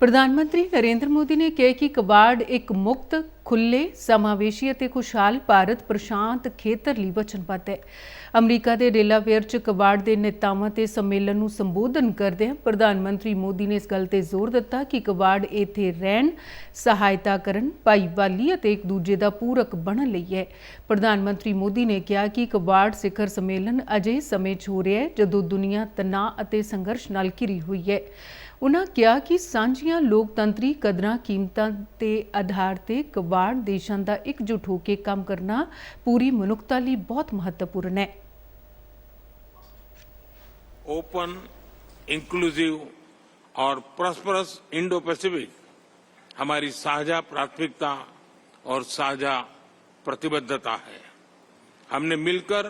ਪ੍ਰਧਾਨ ਮੰਤਰੀ ਨਰਿੰਦਰ ਮੋਦੀ ਨੇ ਕਿਹਾ ਕਿ ਕਬਾੜ ਇੱਕ ਮੁਕਤ ਖੁੱਲੇ, ਸਮਾਵੇਸ਼ੀ ਅਤੇ ਖੁਸ਼ਹਾਲ ਭਾਰਤ ਪ੍ਰਸ਼ਾਂਤ ਖੇਤਰ ਲਈ ਵਚਨਬੱਧ ਹੈ। ਅਮਰੀਕਾ ਦੇ ਡੇਲਾਵੇਅਰ ਚ ਕਬਾੜ ਦੇ ਨੇਤਾਵਾਂ ਤੇ ਸੰਮੇਲਨ ਨੂੰ ਸੰਬੋਧਨ ਕਰਦਿਆਂ ਪ੍ਰਧਾਨ ਮੰਤਰੀ ਮੋਦੀ ਨੇ ਇਸ ਗੱਲ ਤੇ ਜ਼ੋਰ ਦਿੱਤਾ ਕਿ ਕਬਾੜ ਇੱਥੇ ਰਹਿਣ, ਸਹਾਇਤਾ ਕਰਨ ਭਾਈਵਾਲੀ ਅਤੇ ਇੱਕ ਦੂਜੇ ਦਾ ਪੂਰਕ ਬਣਨ ਲਈ ਹੈ। ਪ੍ਰਧਾਨ ਮੰਤਰੀ ਮੋਦੀ ਨੇ ਕਿਹਾ ਕਿ ਕਬਾੜ ਸਿਖਰ ਸੰਮੇਲਨ ਅਜੇ ਸਮੇਂ 'ਚ ਹੋ ਰਿਹਾ ਹੈ ਜਦੋਂ ਦੁਨੀਆ ਤਣਾਅ ਅਤੇ ਸੰਘਰਸ਼ ਨਾਲ ਘਿਰੀ ਹੋਈ ਹੈ। ਉਹਨਾਂ ਕਿਹਾ ਕਿ ਸਾਂਝੀਆਂ ਲੋਕਤੰਤਰੀ ਕਦਰਾਂ ਕੀਮਤਾਂ ਦੇ ਆਧਾਰ ਤੇ ਕਵਾੜ ਦੇਸ਼ਾਂ ਦਾ ਇਕਜੁੱਟ ਹੋ ਕੇ ਕੰਮ ਕਰਨਾ ਪੂਰੀ ਮਨੁੱਖਤਾ ਲਈ ਬਹੁਤ ਮਹੱਤਵਪੂਰਨ ਹੈ ओपन इंक्लूसिव और प्रॉस्परस इंडो पैसिफिक हमारी साझा प्राथमिकता और साझा प्रतिबद्धता है हमने मिलकर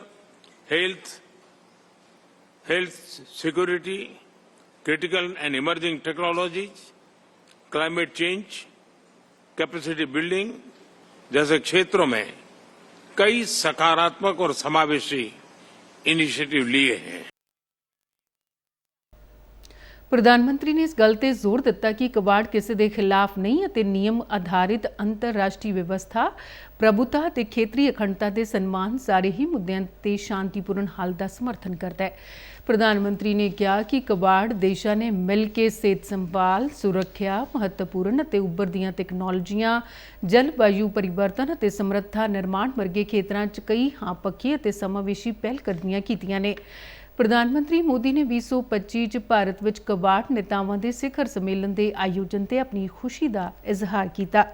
health health security critical and emerging technologies climate change capacity building जैसे क्षेत्रों में कई सकारात्मक और समावेशी इनिशिएटिव लिए हैं ਪ੍ਰਧਾਨ ਮੰਤਰੀ ਨੇ ਇਸ ਗੱਲ ਤੇ ਜ਼ੋਰ ਦਿੱਤਾ ਕਿ ਕਬਾੜ ਕਿਸੇ ਦੇ ਖਿਲਾਫ ਨਹੀਂ ਅਤੇ ਨਿਯਮ ਆਧਾਰਿਤ ਅੰਤਰਰਾਸ਼ਟਰੀ ਵਿਵਸਥਾ, ਪ੍ਰਭੂਤਾ ਅਤੇ ਖੇਤਰੀ ਅਖੰਡਤਾ ਦੇ ਸਨਮਾਨ ਸਾਰੇ ਹੀ ਮੁੱਦਿਆਂ ਤੇ ਸ਼ਾਂਤੀਪੂਰਨ ਹੱਲ ਦਾ ਸਮਰਥਨ ਕਰਦਾ ਹੈ। ਪ੍ਰਧਾਨ ਮੰਤਰੀ ਨੇ ਕਿਹਾ ਕਿ ਕਬਾੜ ਦੇਸ਼ਾਂ ਨੇ ਮਿਲ ਕੇ ਸਿਹਤ ਸੰਭਾਲ, ਸੁਰੱਖਿਆ, ਮਹੱਤਵਪੂਰਨ ਅਤੇ ਉੱਭਰਦੀਆਂ ਟੈਕਨੋਲੋਜੀਆਂ ਜਲਵਾਯੂ ਪਰਿਵਰਤਨ ਅਤੇ ਸਮਰੱਥਾ ਨਿਰਮਾਣ ਵਰਗੇ ਖੇਤਰਾਂ 'ਚ ਕਈ ਹਾਂ ਪੱਖੀ ਅਤੇ ਸਮਾਵੇਸ਼ੀ ਪਹਿਲ ਕਦਮੀਆਂ ਕੀਤੀਆਂ ਨੇ। ਪ੍ਰਧਾਨ ਮੰਤਰੀ ਮੋਦੀ ਨੇ 2025 ਚ ਭਾਰਤ ਵਿੱਚ ਕਵਾੜ ਨੇਤਾਵਾਂ ਦੇ ਸਿਖਰ ਸੰਮੇਲਨ ਦੇ ਆਯੋਜਨ ਤੇ ਆਪਣੀ ਖੁਸ਼ੀ ਦਾ ਇਜ਼ਹਾਰ ਕੀਤਾ।